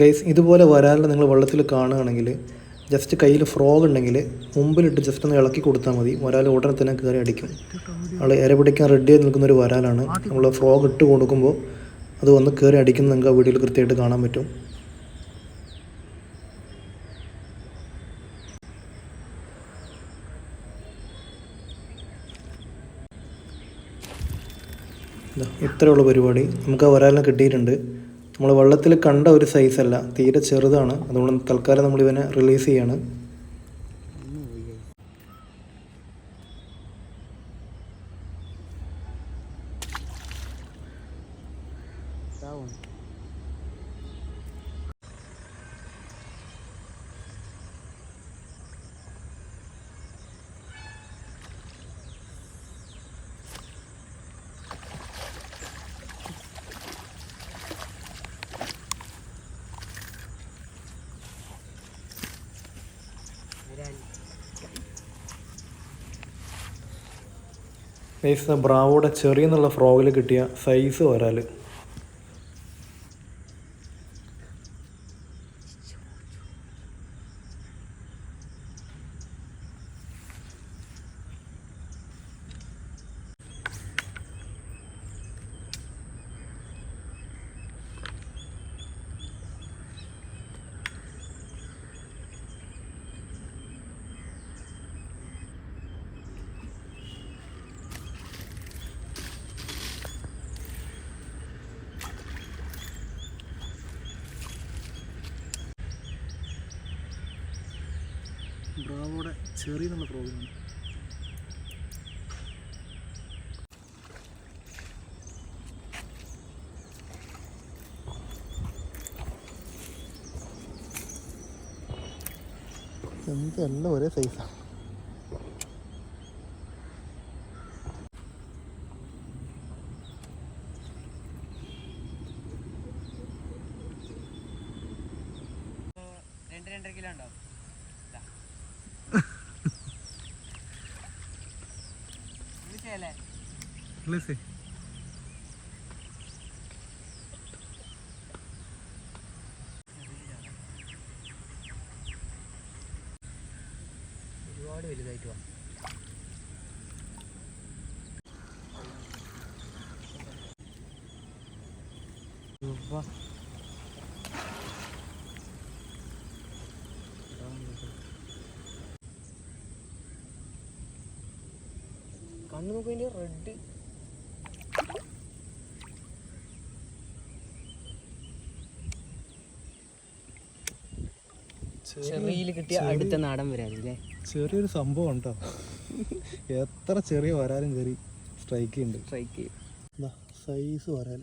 Guys ഇതുപോലെ വരാലിനെ നിങ്ങൾ വെള്ളത്തിൽ കാണുകയാണെങ്കിൽ ജസ്റ്റ് കയ്യിൽ ഫ്രോഗ് ഉണ്ടെങ്കിൽ മുമ്പിലിട്ട് ജസ്റ്റ് ഒന്ന് ഇളക്കി കൊടുത്താൽ മതി. വരാൽ ഉടനെ തന്നെ കയറി അടിക്കും. ആൾ ഇര പിടിക്കാൻ റെഡിയായി നിൽക്കുന്ന ഒരു വരാലാണ്. നമ്മൾ ഫ്രോഗ് ഇട്ട് കൊടുക്കുമ്പോൾ അത് വന്ന് കയറി അടിക്കുന്നത് നിങ്ങൾക്ക് ആ വീഡിയോയിൽ കൃത്യമായിട്ട് കാണാൻ പറ്റും. ഇതാ ഇത്രയുള്ള പരിപാടി. നമുക്ക് ആ വരാലിനെ കിട്ടിയിട്ടുണ്ട്. നമ്മൾ വെള്ളത്തിൽ കണ്ട ഒരു സൈസല്ല തീരെ ചെറുതാണ്. അതുകൊണ്ട് തൽക്കാലം നമ്മൾ ഇവനെ റിലീസ് ചെയ്യാണ്. സൈസ് ബ്രാവോടെ ചെറിയെന്നുള്ള ഫ്രോഗിൽ കിട്ടിയ സൈസ് വരാൽ ബ്രാവോടെ ചെറിയെന്നുള്ള ഫ്രോഗിനാണ് എന്തെല്ലാം ഒരേ സൈസാണ് രണ്ട് രണ്ടര കിലോ ഉണ്ടാവും വിളിച്ചല്ലേ ഒരുപാട് വലുതായിട്ട് വാ കണ്ണു നോക്കുമ്പോൾ റെഡ് ചെറിയിൽ കിട്ടിയ അടുത്ത നാടൻ വരാതില്ലേ ചെറിയൊരു സംഭവം ഉണ്ടോ? എത്ര ചെറിയ വരാലും കയറി സ്ട്രൈക്ക് ഉണ്ട് സ്ട്രൈക്ക് സൈസ് വരാൽ.